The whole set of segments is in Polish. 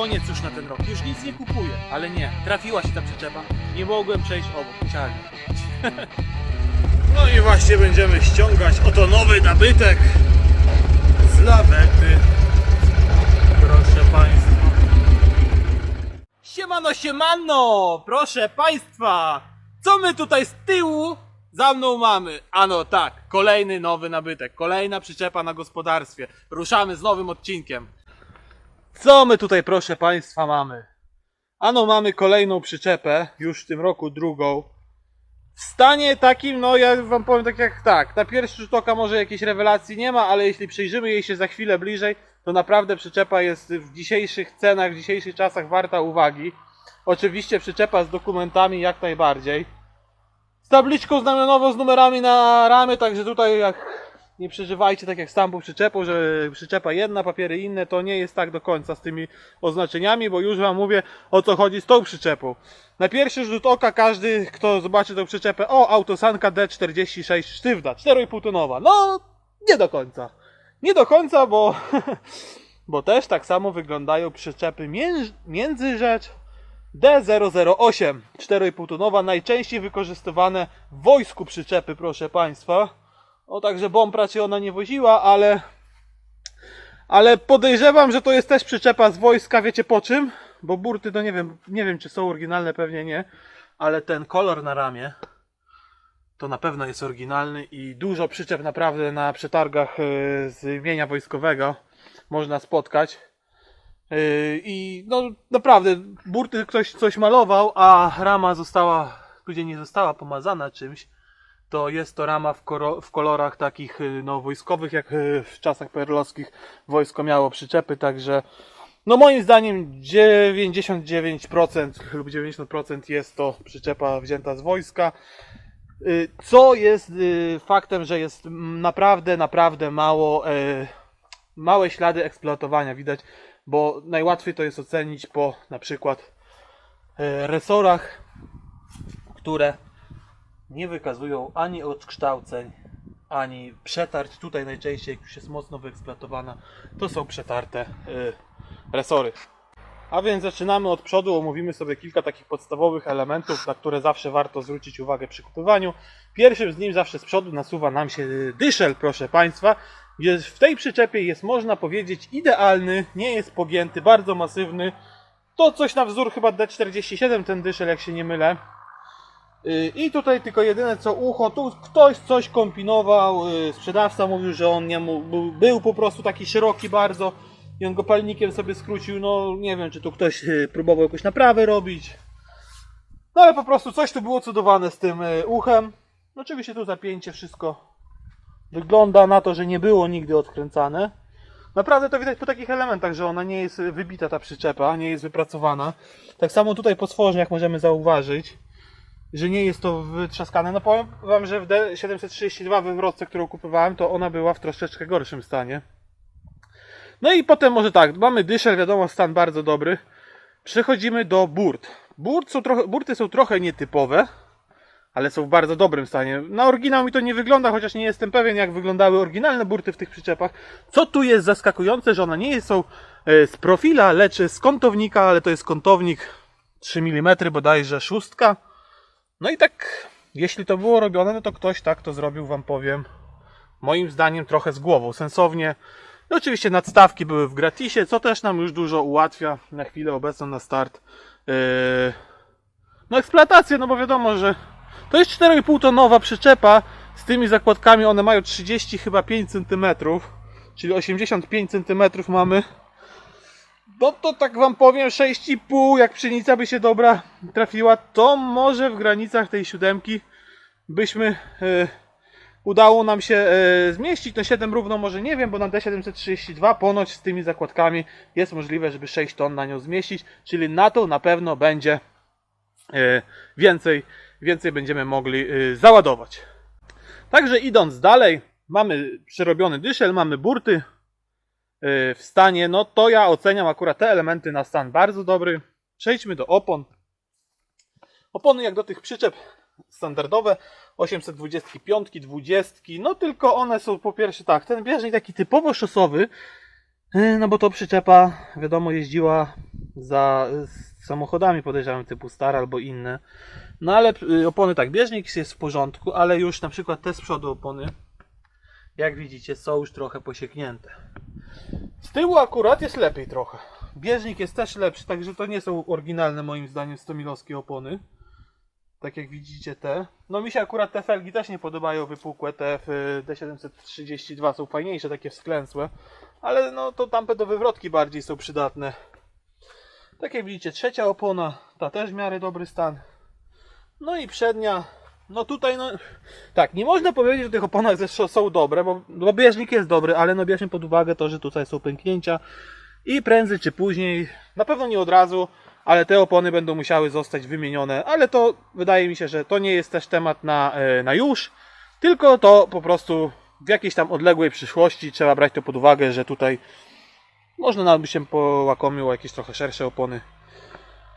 koniec już na ten rok, już nic nie kupuję. Ale nie, trafiła się ta przyczepa, nie mogłem przejść obok, musiałem. No i właśnie będziemy ściągać oto nowy nabytek z lawety. Proszę Państwa. Siemano, siemano! Proszę Państwa! Co my tutaj z tyłu za mną mamy? Ano tak, kolejny nowy nabytek, kolejna przyczepa na gospodarstwie. Ruszamy z nowym odcinkiem. Co my tutaj, proszę Państwa, mamy? Ano mamy kolejną przyczepę, już w tym roku drugą. W stanie takim, no ja wam powiem tak jak tak, na pierwszy rzut oka może jakiejś rewelacji nie ma, ale jeśli przyjrzymy jej się za chwilę bliżej, to naprawdę przyczepa jest w dzisiejszych cenach, w dzisiejszych czasach warta uwagi. Oczywiście przyczepa z dokumentami jak najbardziej. Z tabliczką znamionową z numerami na ramy, także tutaj jak nie przeżywajcie tak jak z tamtą przyczepą, że przyczepa jedna, papiery inne, to nie jest tak do końca z tymi oznaczeniami, bo już wam mówię o co chodzi z tą przyczepą. Na pierwszy rzut oka każdy, kto zobaczy tą przyczepę, o, autosanka D46 sztywna, 4,5 tonowa. No, nie do końca. Nie do końca, bo, bo też tak samo wyglądają przyczepy między, międzyrzecz D008, 4,5 tonowa, najczęściej wykorzystywane w wojsku przyczepy, proszę Państwa. O, także bomb raczej ona nie woziła, ale ale podejrzewam, że to jest też przyczepa z wojska, wiecie po czym? Bo burty to nie wiem, nie wiem czy są oryginalne, pewnie nie, ale ten kolor na ramię to na pewno jest oryginalny i dużo przyczep naprawdę na przetargach e, z imienia wojskowego można spotkać. E, I no naprawdę, burty ktoś coś malował, a rama została, gdzie nie została pomazana czymś, to jest to rama w, w kolorach takich y, no, wojskowych, jak y, w czasach perlowskich wojsko miało przyczepy, także no moim zdaniem 99% lub 90% jest to przyczepa wzięta z wojska. Y, Co jest faktem, że jest naprawdę, naprawdę mało, y, małe ślady eksploatowania widać, bo najłatwiej to jest ocenić po na przykład y, resorach, które nie wykazują ani odkształceń, ani przetarć. Tutaj najczęściej, jak już jest mocno wyeksploatowana, to są przetarte y, resory. A więc zaczynamy od przodu, omówimy sobie kilka takich podstawowych elementów, na które zawsze warto zwrócić uwagę przy kupowaniu. Pierwszym z nim zawsze z przodu nasuwa nam się dyszel, proszę Państwa. W tej przyczepie jest, można powiedzieć, idealny, nie jest pogięty, bardzo masywny. To coś na wzór chyba D47 ten dyszel, jak się nie mylę. Y, I tutaj tylko jedyne co ucho, tu ktoś coś kombinował, y, sprzedawca mówił, że on nie mógł, był, po prostu taki szeroki bardzo i on go palnikiem sobie skrócił, no nie wiem czy tu ktoś y, próbował jakąś naprawę robić. No ale po prostu coś tu było cudowane z tym uchem. Oczywiście tu zapięcie wszystko wygląda na to, że nie było nigdy odkręcane. Naprawdę to widać po takich elementach, że ona nie jest wybita ta przyczepa, nie jest wypracowana. Tak samo tutaj po stworzeniach możemy zauważyć że nie jest to wytrzaskane. No powiem wam, że w D732 wywrotce, którą kupowałem, to ona była w troszeczkę gorszym stanie. No i potem może tak, mamy dyszel, wiadomo, stan bardzo dobry. Przechodzimy do burt. Burt są trochę, burty są trochę nietypowe, ale są w bardzo dobrym stanie. Na oryginał mi to nie wygląda, chociaż nie jestem pewien, jak wyglądały oryginalne burty w tych przyczepach. Co tu jest zaskakujące, że one nie są e, z profila, lecz z kątownika, ale to jest kątownik 3 mm bodajże szóstka. No i tak, jeśli to było robione, no to ktoś tak to zrobił, wam powiem, moim zdaniem trochę z głową, sensownie. I oczywiście nadstawki były w gratisie, co też nam już dużo ułatwia na chwilę obecną na start. Yy... No eksploatację, no bo wiadomo, że to jest 4,5 tonowa przyczepa z tymi zakładkami, one mają 30 chyba 5 cm, czyli 85 cm mamy. No to tak wam powiem, 6,5 jak pszenica by się dobra trafiła, to może w granicach tej siódemki byśmy e, udało nam się e, zmieścić. No 7 równo może nie wiem, bo na D732 ponoć z tymi zakładkami jest możliwe, żeby 6 ton na nią zmieścić, czyli na to na pewno będzie e, więcej, więcej będziemy mogli załadować. Także idąc dalej, mamy przerobiony dyszel, mamy burty, w stanie, no to ja oceniam akurat te elementy na stan bardzo dobry. Przejdźmy do opon. Opony jak do tych przyczep standardowe 825, 20, no tylko one są po pierwsze tak, ten bieżnik taki typowo szosowy Yy, No bo to przyczepa, wiadomo, jeździła za samochodami, podejrzewam, typu star albo inne. No ale y, opony tak, bieżnik jest w porządku, ale już na przykład te z przodu opony, jak widzicie, są już trochę posieknięte. Z tyłu akurat jest lepiej trochę. Bieżnik jest też lepszy, także to nie są oryginalne moim zdaniem 100 milowskie opony. Tak jak widzicie te. No mi się akurat te felgi też nie podobają wypukłe, te y, D732 są fajniejsze, takie wsklęsłe. Ale no to tamte do wywrotki bardziej są przydatne. Tak jak widzicie, trzecia opona, ta też w miarę dobry stan. No i przednia, no tutaj no, tak, nie można powiedzieć, że tych oponach są dobre, bo, bo bieżnik jest dobry, ale no bierzmy pod uwagę to, że tutaj są pęknięcia i prędzej czy później, na pewno nie od razu, ale te opony będą musiały zostać wymienione, ale to wydaje mi się, że to nie jest też temat na, e, na już, tylko to po prostu w jakiejś tam odległej przyszłości trzeba brać to pod uwagę, że tutaj można by się połakomił o jakieś trochę szersze opony.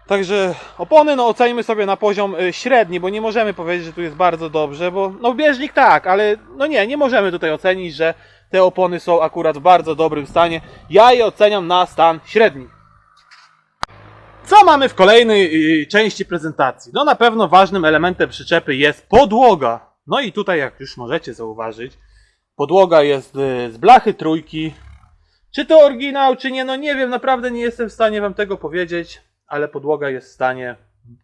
Także opony no ocenimy sobie na poziom y, średni, bo nie możemy powiedzieć, że tu jest bardzo dobrze, bo no bieżnik tak, ale no nie, nie możemy tutaj ocenić, że te opony są akurat w bardzo dobrym stanie. Ja je oceniam na stan średni. Co mamy w kolejnej y, części prezentacji? No na pewno ważnym elementem przyczepy jest podłoga. No i tutaj jak już możecie zauważyć, podłoga jest y, z blachy trójki. Czy to oryginał, czy nie, no nie wiem, naprawdę nie jestem w stanie wam tego powiedzieć, ale podłoga jest w stanie,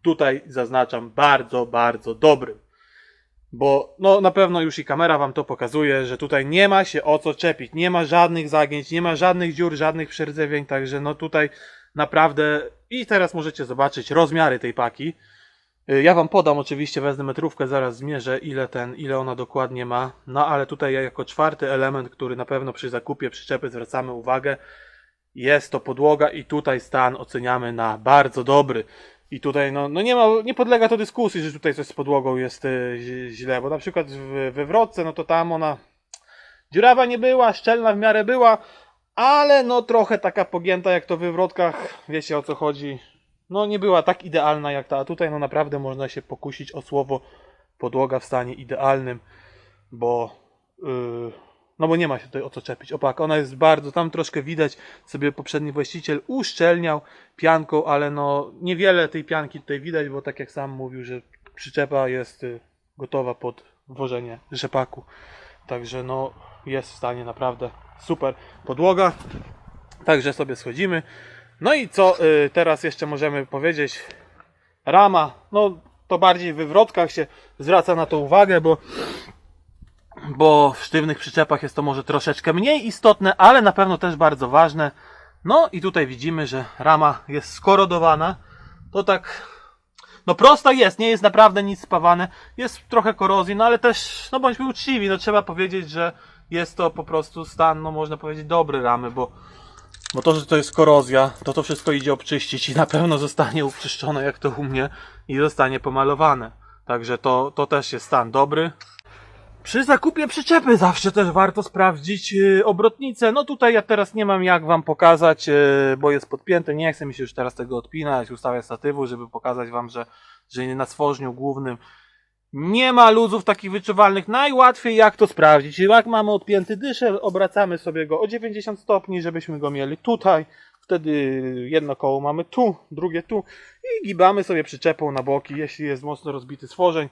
tutaj zaznaczam, bardzo, bardzo dobrym. Bo no na pewno już i kamera wam to pokazuje, że tutaj nie ma się o co czepić, nie ma żadnych zagięć, nie ma żadnych dziur, żadnych przerdzewień, także no tutaj naprawdę i teraz możecie zobaczyć rozmiary tej paki. Y, Ja wam podam oczywiście, wezmę metrówkę, zaraz zmierzę ile ten, ile ona dokładnie ma. No ale tutaj jako czwarty element, który na pewno przy zakupie przyczepy zwracamy uwagę, jest to podłoga i tutaj stan oceniamy na bardzo dobry. I tutaj no, no nie, ma, nie podlega to dyskusji, że tutaj coś z podłogą jest ź- źle, bo na przykład w wywrotce, no to tam ona dziurawa nie była, szczelna w miarę była, ale no trochę taka pogięta jak to w wywrotkach, wiecie o co chodzi. No nie była tak idealna jak ta, a tutaj no naprawdę można się pokusić o słowo podłoga w stanie idealnym, bo yy, no bo nie ma się tutaj o co czepić. Opak, ona jest bardzo, tam troszkę widać sobie poprzedni właściciel uszczelniał pianką, ale no niewiele tej pianki tutaj widać, bo tak jak sam mówił, że przyczepa jest y, gotowa pod włożenie rzepaku. Także no jest w stanie naprawdę super podłoga. Także sobie schodzimy. No i co y, teraz jeszcze możemy powiedzieć? Rama, no to bardziej w wywrotkach się zwraca na to uwagę, bo bo w sztywnych przyczepach jest to może troszeczkę mniej istotne, ale na pewno też bardzo ważne. No i tutaj widzimy, że rama jest skorodowana. To tak, no prosta jest, nie jest naprawdę nic spawane. Jest trochę korozji, no ale też, no bądźmy uczciwi, no trzeba powiedzieć, że jest to po prostu stan, no można powiedzieć dobry ramy, bo bo to, że to jest korozja, to to wszystko idzie obczyścić i na pewno zostanie uczyszczone jak to u mnie i zostanie pomalowane. Także to, to też jest stan dobry. Przy zakupie przyczepy zawsze też warto sprawdzić yy, obrotnicę. No tutaj ja teraz nie mam jak wam pokazać, yy, bo jest podpięte. Nie chcę mi się już teraz tego odpinać, ustawiać statywu, żeby pokazać wam, że, że na stworzniu głównym nie ma luzów takich wyczuwalnych. Najłatwiej jak to sprawdzić. Jak mamy odpięty dyszel, obracamy sobie go o 90 stopni, żebyśmy go mieli tutaj. Wtedy jedno koło mamy tu, drugie tu i gibamy sobie przyczepą na boki, jeśli jest mocno rozbity stworzeń.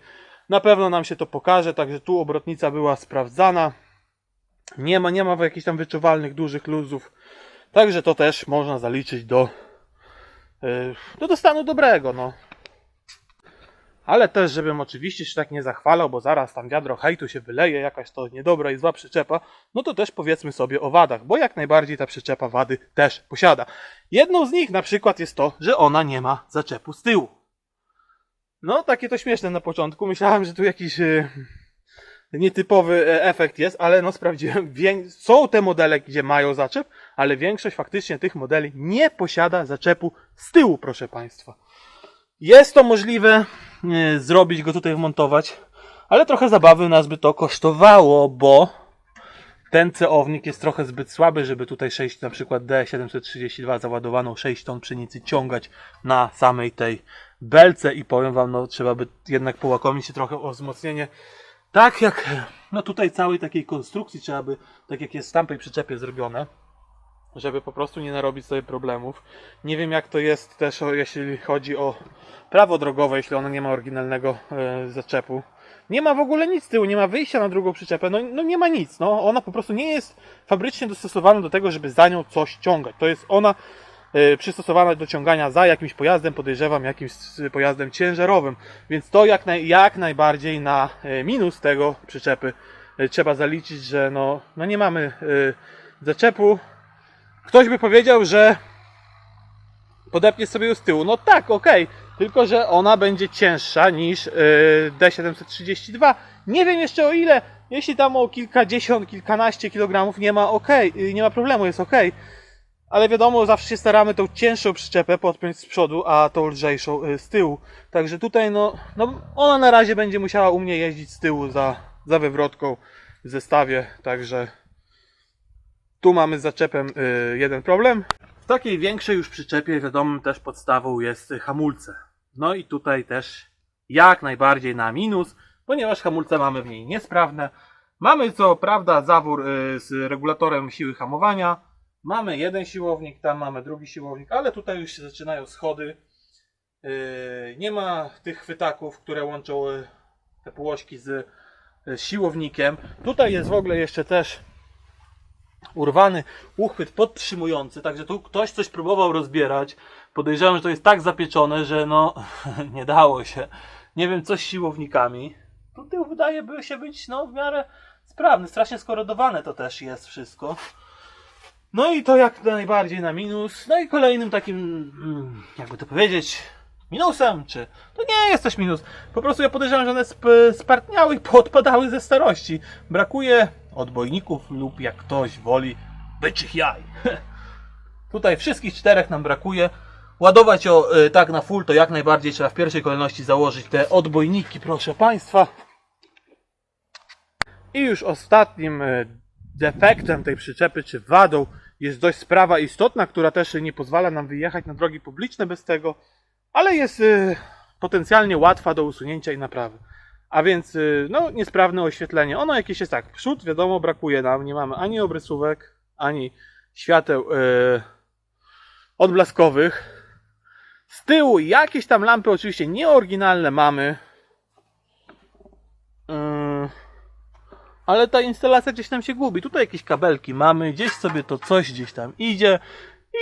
Na pewno nam się to pokaże, także tu obrotnica była sprawdzana. Nie ma, nie ma jakichś tam wyczuwalnych dużych luzów. Także to też można zaliczyć do, do, do stanu dobrego. No. Ale też, żebym oczywiście się tak nie zachwalał, bo zaraz tam wiadro hejtu się wyleje, jakaś to niedobra i zła przyczepa, no to też powiedzmy sobie o wadach, bo jak najbardziej ta przyczepa wady też posiada. Jedną z nich na przykład jest to, że ona nie ma zaczepu z tyłu. No, takie to śmieszne na początku. Myślałem, że tu jakiś e, nietypowy e, efekt jest, ale no sprawdziłem. Wię- Są te modele, gdzie mają zaczep, ale większość faktycznie tych modeli nie posiada zaczepu z tyłu, proszę Państwa. Jest to możliwe e, zrobić go tutaj wmontować, ale trochę zabawy nas by to kosztowało, bo ten ceownik jest trochę zbyt słaby, żeby tutaj 6 na przykład D732 załadowaną 6 ton pszenicy ciągać na samej tej belce i powiem wam, no trzeba by jednak połakomić się trochę o wzmocnienie. Tak jak no tutaj całej takiej konstrukcji trzeba by, tak jak jest w tamtej przyczepie zrobione, żeby po prostu nie narobić sobie problemów. Nie wiem jak to jest też jeśli chodzi o prawo drogowe, jeśli ono nie ma oryginalnego e, zaczepu. Nie ma w ogóle nic z tyłu, nie ma wyjścia na drugą przyczepę, no, no nie ma nic, no ona po prostu nie jest fabrycznie dostosowana do tego, żeby za nią coś ciągać. To jest ona przystosowana do ciągania za jakimś pojazdem, podejrzewam jakimś pojazdem ciężarowym, więc to jak, naj, jak najbardziej na e, minus tego przyczepy e, trzeba zaliczyć, że no, no nie mamy e, zaczepu. Ktoś by powiedział, że podepnie sobie ją z tyłu. No tak, okej, tylko że ona będzie cięższa niż yy, D732. Nie wiem jeszcze o ile. Jeśli tam o kilkadziesiąt, kilkanaście kilogramów nie ma yy, nie ma problemu, jest okej. Ale wiadomo, zawsze się staramy tą cięższą przyczepę podpiąć z przodu, a tą lżejszą yy, z tyłu. Także tutaj no, no ona na razie będzie musiała u mnie jeździć z tyłu za, za wywrotką w zestawie, także tu mamy z zaczepem yy, jeden problem. W takiej większej już przyczepie wiadomym też podstawą jest y, hamulce. No i tutaj też jak najbardziej na minus, ponieważ hamulce mamy w niej niesprawne. Mamy co prawda zawór y, z regulatorem siły hamowania. Mamy jeden siłownik, tam mamy drugi siłownik, ale tutaj już się zaczynają schody. Y, Nie ma tych chwytaków, które łączą y, te półośki z y, siłownikiem. Tutaj jest w ogóle jeszcze też urwany uchwyt podtrzymujący, także tu ktoś coś próbował rozbierać. Podejrzewam, że to jest tak zapieczone, że no nie dało się. Nie wiem co z siłownikami. Tu wydaje by się być no w miarę sprawny, strasznie skorodowane to też jest wszystko. No i to jak najbardziej na minus. No i kolejnym takim, mm, jakby to powiedzieć, minusem, czy to nie jest też minus. Po prostu ja podejrzewam, że one sp- spartniały i poodpadały ze starości. Brakuje odbojników lub jak ktoś woli byczych jaj. Tutaj wszystkich czterech nam brakuje. Ładować o y, tak na full to jak najbardziej trzeba w pierwszej kolejności założyć te odbojniki, proszę Państwa. I już ostatnim e, defektem tej przyczepy, czy wadą, jest dość sprawa istotna, która też nie pozwala nam wyjechać na drogi publiczne bez tego, ale jest e, potencjalnie łatwa do usunięcia i naprawy. A więc, e, no, niesprawne oświetlenie. Ono jakieś jest tak, przód wiadomo brakuje nam, nie mamy ani obrysówek, ani świateł e, odblaskowych. Z tyłu jakieś tam lampy, oczywiście nieoryginalne mamy. Yy, ale ta instalacja gdzieś tam się gubi. Tutaj jakieś kabelki mamy, gdzieś sobie to coś gdzieś tam idzie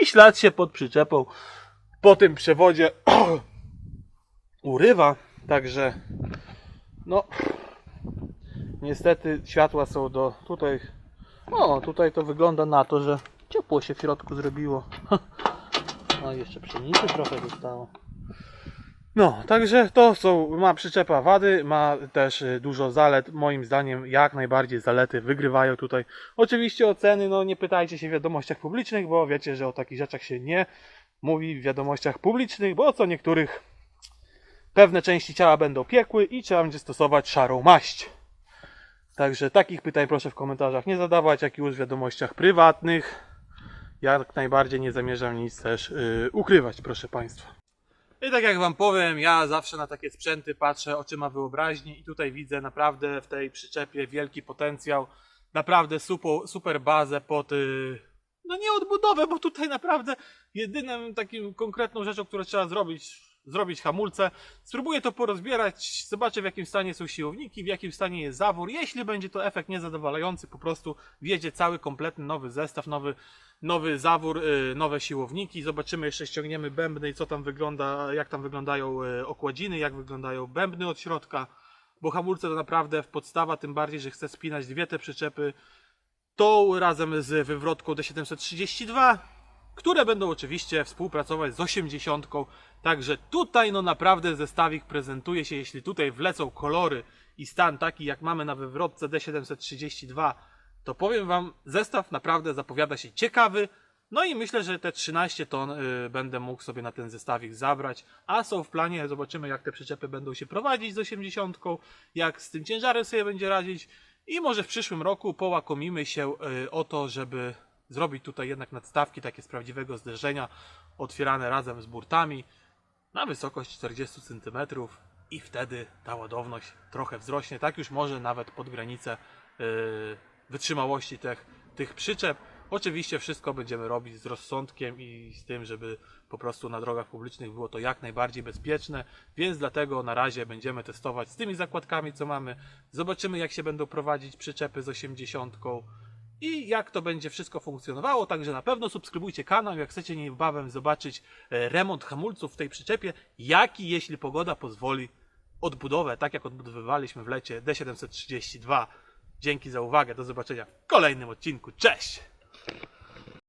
i ślad się pod przyczepą po tym przewodzie urywa. Także no niestety światła są do tutaj. O, tutaj to wygląda na to, że ciepło się w środku zrobiło. No jeszcze pszenicy trochę zostało. No, także to są, ma przyczepa wady, ma też y, dużo zalet. Moim zdaniem jak najbardziej zalety wygrywają tutaj. Oczywiście oceny, no nie pytajcie się w wiadomościach publicznych, bo wiecie, że o takich rzeczach się nie mówi w wiadomościach publicznych, bo co niektórych pewne części ciała będą piekły i trzeba będzie stosować szarą maść. Także takich pytań proszę w komentarzach nie zadawać, jak już w wiadomościach prywatnych. Jak najbardziej nie zamierzam nic też yy, ukrywać, proszę Państwa. I tak jak Wam powiem, ja zawsze na takie sprzęty patrzę oczyma wyobraźni i tutaj widzę naprawdę w tej przyczepie wielki potencjał. Naprawdę super, super bazę pod. Yy, no nie odbudowę, bo tutaj naprawdę jedynym takim konkretną rzeczą, którą trzeba zrobić, zrobić hamulce. Spróbuję to porozbierać, zobaczę w jakim stanie są siłowniki, w jakim stanie jest zawór. Jeśli będzie to efekt niezadowalający, po prostu wjedzie cały kompletny nowy zestaw, nowy, nowy zawór, y, nowe siłowniki. Zobaczymy, jeszcze ściągniemy bębny i co tam wygląda, jak tam wyglądają y, okładziny, jak wyglądają bębny od środka. Bo hamulce to naprawdę w podstawa, tym bardziej, że chcę spinać dwie te przyczepy. Tą razem z wywrotką D732, które będą oczywiście współpracować z 80. Także tutaj no naprawdę zestawik prezentuje się, jeśli tutaj wlecą kolory i stan taki jak mamy na wywrotce D732, to powiem Wam, zestaw naprawdę zapowiada się ciekawy. No i myślę, że te 13 ton y, będę mógł sobie na ten zestawik zabrać, a są w planie, zobaczymy jak te przyczepy będą się prowadzić z 80, jak z tym ciężarem sobie będzie radzić. I może w przyszłym roku połakomimy się y, o to, żeby zrobić tutaj jednak nadstawki takie z prawdziwego zderzenia, otwierane razem z burtami na wysokość 40 cm i wtedy ta ładowność trochę wzrośnie, tak już może nawet pod granicę yy, wytrzymałości tych, tych przyczep. Oczywiście wszystko będziemy robić z rozsądkiem i z tym, żeby po prostu na drogach publicznych było to jak najbardziej bezpieczne, więc dlatego na razie będziemy testować z tymi zakładkami, co mamy. Zobaczymy, jak się będą prowadzić przyczepy z 80 i jak to będzie wszystko funkcjonowało. Także na pewno subskrybujcie kanał, jak chcecie niebawem zobaczyć e, remont hamulców w tej przyczepie, jaki, jeśli pogoda pozwoli, odbudowę, tak jak odbudowywaliśmy w lecie D732. Dzięki za uwagę, do zobaczenia w kolejnym odcinku. Cześć!